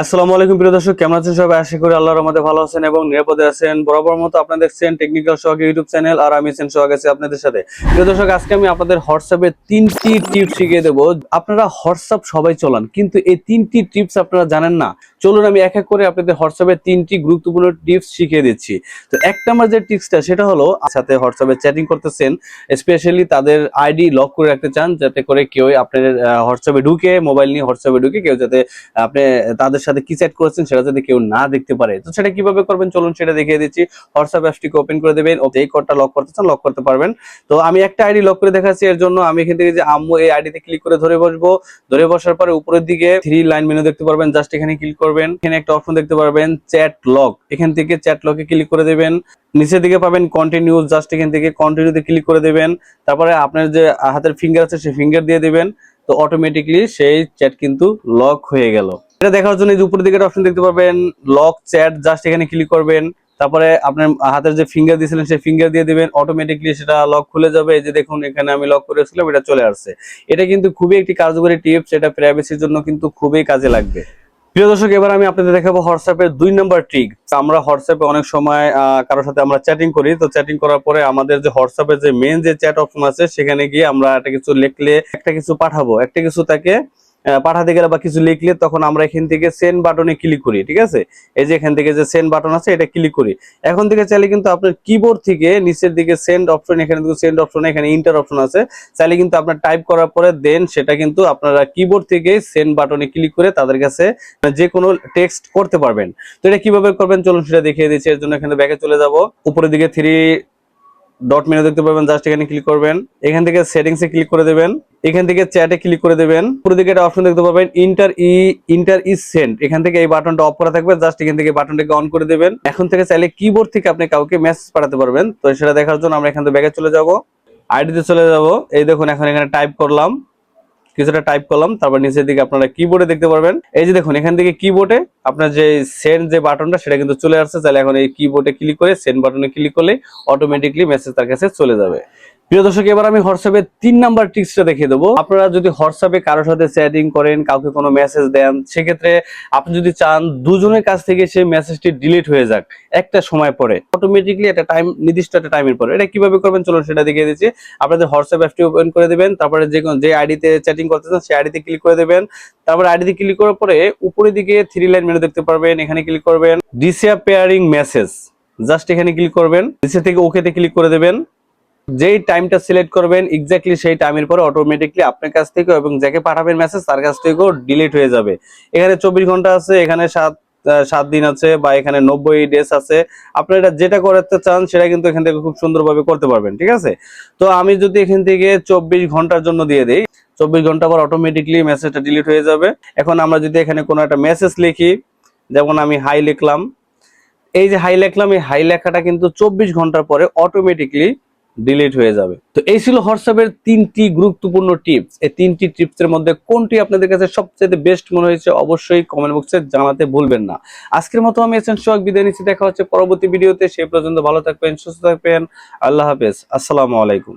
আসসালামু আলাইকুম প্রিয় দর্শক, কেমন আছেন সবাই? আশা করি আল্লাহর রহমতে ভালো আছেন এবং নিরাপদে আছেন। বরাবর মতো আপনারা দেখছেন টেকনিক্যাল সোহাগ ইউটিউব চ্যানেল আর আমি সেন সোহাগ, আছি আপনাদের সাথে। প্রিয় দর্শক, আজকে আমি আপনাদের হোয়াটসঅ্যাপে তিনটি টিপস শিখিয়ে দেবো। আপনারা হোয়াটসঅ্যাপ সবাই চলান, কিন্তু এই তিনটি টিপস আপনারা জানেন না। চলুন আমি এক এক করে আপনাদের হোয়াটসঅ্যাপে তিনটি গুরুত্বপূর্ণ টিপস শিখিয়ে দিচ্ছি। তো এক নাম্বার যে টিপসটা সেটা হলো, সাথে হোয়াটসঅ্যাপে চ্যাটিং করতেছেন স্পেশালি তাদের আইডি লক করে রাখতে চান, যাতে করে কেউ আপনার হোয়াটসঅ্যাপে ঢুকে মোবাইল নিয়ে হোয়াটসঅ্যাপে ঢুকে কেউ যাতে, আপনি তাদের সাথে কি চ্যাট করেছেন সেটা যদি কেউ না দেখতে পারে, তো সেটা কীভাবে করবেন? চলুন সেটা দেখিয়ে দিচ্ছি। হোয়াটসঅ্যাপ অ্যাপটিকে ওপেন করে দেবেন। এই কোডটা লক করতে চান লক করতে পারবেন। তো আমি একটা আইডি লক করে দেখাচ্ছি, এর জন্য আমি এখান থেকে যে আম্মু এই আইডিতে ক্লিক করে ধরে বসবো। ধরে বসার পরে উপরের দিকে থ্রি লাইন মেনু দেখতে পারবেন জাস্ট এখানে ক্লিক করবেন। এখানে একটা অপশন দেখতে পারবেন চ্যাট লক এখান থেকে চ্যাট লকে ক্লিক করে দেবেন। নিচের দিকে পাবেন কন্টিনিউ জাস্ট এখান থেকে কন্টিনিউতে ক্লিক করে দেবেন। তারপরে আপনার যে হাতের ফিঙ্গার আছে, সেই ফিঙ্গার দিয়ে দেবেন। তো অটোমেটিকলি সেই চ্যাট কিন্তু লক হয়ে গেল। এটা দেখার জন্য উপরের দিকে অপশন দেখতে পাবেন লক চ্যাট জাস্ট এখানে ক্লিক করবেন। তারপরে আপনার হাতের যে ফিঙ্গার দিয়েছিলেন, সেই ফিঙ্গার দিয়ে দিবেন। অটোমেটিকলি সেটা লক খুলে যাবে। এই যে দেখুন, এখানে আমি লক করেছিলাম এটা চলে আসছে। এটা কিন্তু খুবই একটি কার্যকরী টিপস এটা প্রাইভেসির জন্য কিন্তু খুবই কাজে লাগবে। প্রিয় দর্শক, এবার আমি আপনাদের দেখাবো হোয়াটসঅ্যাপের দুই নাম্বার ট্রিক আমরা হোয়াটসঅ্যাপে অনেক সময় কারোর সাথে আমরা চ্যাটিং করি। তো চ্যাটিং করার পরে আমাদের যে হোয়াটসঅ্যাপের যে মেন যে চ্যাট অপশন আছে, সেখানে গিয়ে আমরা একটা কিছু লিখলে একটা কিছু পাঠাবো। একটা কিছু তাকে পাঠাতে গেলে বা কিছু লিখলে তখন আমরা এখান থেকে সেন্ড বাটনে ক্লিক করি, ঠিক আছে? এই যে এখান থেকে যে সেন্ড বাটন আছে, এটা ক্লিক করি। এখন থেকে চাইলে কিন্তু আপনার কিবোর্ড থেকে নিচের দিকে সেন্ড অপশন এখানে কিন্তু সেন্ড অপশন এখানে ইন্টার অপশন আছে। চাইলে কিন্তু আপনার টাইপ করার পরে দেন সেটা কিন্তু আপনারা কিবোর্ড থেকে সেন্ড বাটনে ক্লিক করে তাদের কাছে যে কোনো টেক্সট করতে পারবেন। তো এটা কীভাবে করবেন? চলুন সেটা দেখিয়ে দিচ্ছি। এর জন্য এখানে ব্যাকে চলে যাব। উপরের দিকে থ্রি ডট মেনু দেখতে পাবেন জাস্ট এখানে ক্লিক করবেন। এখান থেকে সেটিংস এ ক্লিক করে দেবেন। এখান থেকে চ্যাটে ক্লিক করে দেবেন। পুরো দিকে একটা অপশন দেখতে পাবেন ইন্টার ই ইন্টার ই সেন্ড এখান থেকে এই বাটনটা অফ করা থাকবে জাস্ট এখান থেকে বাটনটাকে অন করে দেবেন। এখন থেকে চাইলে কিবোর্ড থেকে আপনি কাউকে মেসেজ পাঠাতে পারবেন। তো সেটা দেখার জন্য আমরা এখান থেকে ব্যাগে চলে যাব। আইডিতে চলে যাব। এই দেখুন, এখন এখানে টাইপ করলাম। কিছুটা টাইপ করলাম, তারপর নিচের দিকে আপনারা কিবোর্ডে দেখতে পারবেন। এই যে দেখুন, এখান থেকে কিবোর্ডে আপনার যে সেন্ড যে বাটনটা সেটা কিন্তু চলে আসছে। তাহলে এখন এই কিবোর্ডে ক্লিক করে সেন্ড বাটনে ক্লিক করলে অটোমেটিকলি মেসেজ তার কাছে চলে যাবে। প্রিয় দর্শক, এবার আমি হোয়াটসঅ্যাপে তিন নাম্বার টিপসটা দেখিয়ে দেবো। আপনারা যদি হোয়াটসঅ্যাপে কারোর সাথে চ্যাটিং করেন, কাউকে কোনো মেসেজ দেন, সেক্ষেত্রে আপনি যদি চান দুজনের কাছ থেকে সেই মেসেজটি ডিলিট হয়ে যাক, একটা সময় পরে। অটোমেটিকলি একটা টাইম নির্দিষ্ট একটা টাইমের পরে। এটা কীভাবে করবেন, চলুন সেটা দেখিয়ে দিচ্ছি। আপনাদের হোয়াটসঅ্যাপ অ্যাপটি ওপেন করে দেবেন, তারপরে যে যে আইডিতে চ্যাটিং করতেছেন, সেই আইডিতে ক্লিক করে দেবেন। তারপরে আইডিতে ক্লিক করার পরে উপরের দিকে থ্রি লাইন মেনু দেখতে পারবেন, এখানে ক্লিক করবেন ডিসঅ্যাপিয়ারিং মেসেজ জাস্ট এখানে ক্লিক করবেন নিচে থেকে ওকেতে ক্লিক করে দেবেন। যেই টাইমটা সিলেক্ট করবেন এক্স্যাক্টলি সেই টাইমের পরে অটোমেটিকলি আপনার কাছ থেকে এবং যাকে পাঠাবেন মেসেজ তার কাছ থেকেও ডিলিট হয়ে যাবে। এখানে চব্বিশ ঘণ্টা আছে, এখানে সাত সাত দিন আছে বা এখানে নব্বই ডেজ আছে। আপনারা এটা যেটা করতে চান, সেটা কিন্তু এখান থেকে খুব সুন্দরভাবে করতে পারবেন, ঠিক আছে? তো আমি যদি এখান থেকে চব্বিশ ঘণ্টার জন্য দিয়ে দিই, চব্বিশ ঘণ্টা পর অটোমেটিকলি মেসেজটা ডিলিট হয়ে যাবে। এখন আমরা যদি এখানে কোনো একটা মেসেজ লিখি, যেমন আমি হাই লিখলাম, এই যে হাই লিখলাম, এই হাই লেখাটা কিন্তু চব্বিশ ঘণ্টার পরে অটোমেটিকলি ডিলিট হয়ে যাবে। তো এই ছিল হোয়াটসঅ্যাপের তিনটি গুরুত্বপূর্ণ টিপস। এই তিনটি টিপস এর মধ্যে কোনটি আপনাদের কাছে সবচেয়ে বেস্ট মনে হয়েছে অবশ্যই কমেন্ট বক্সে জানাতে ভুলবেন না। আজকের মতো আমি এসেন সোহাগ বিদায় নিচ্ছি। দেখা হচ্ছে পরবর্তী ভিডিওতে। সেই পর্যন্ত ভালো থাকবেন, সুস্থ থাকবেন। আল্লাহ হাফেজ। আসসালামু আলাইকুম।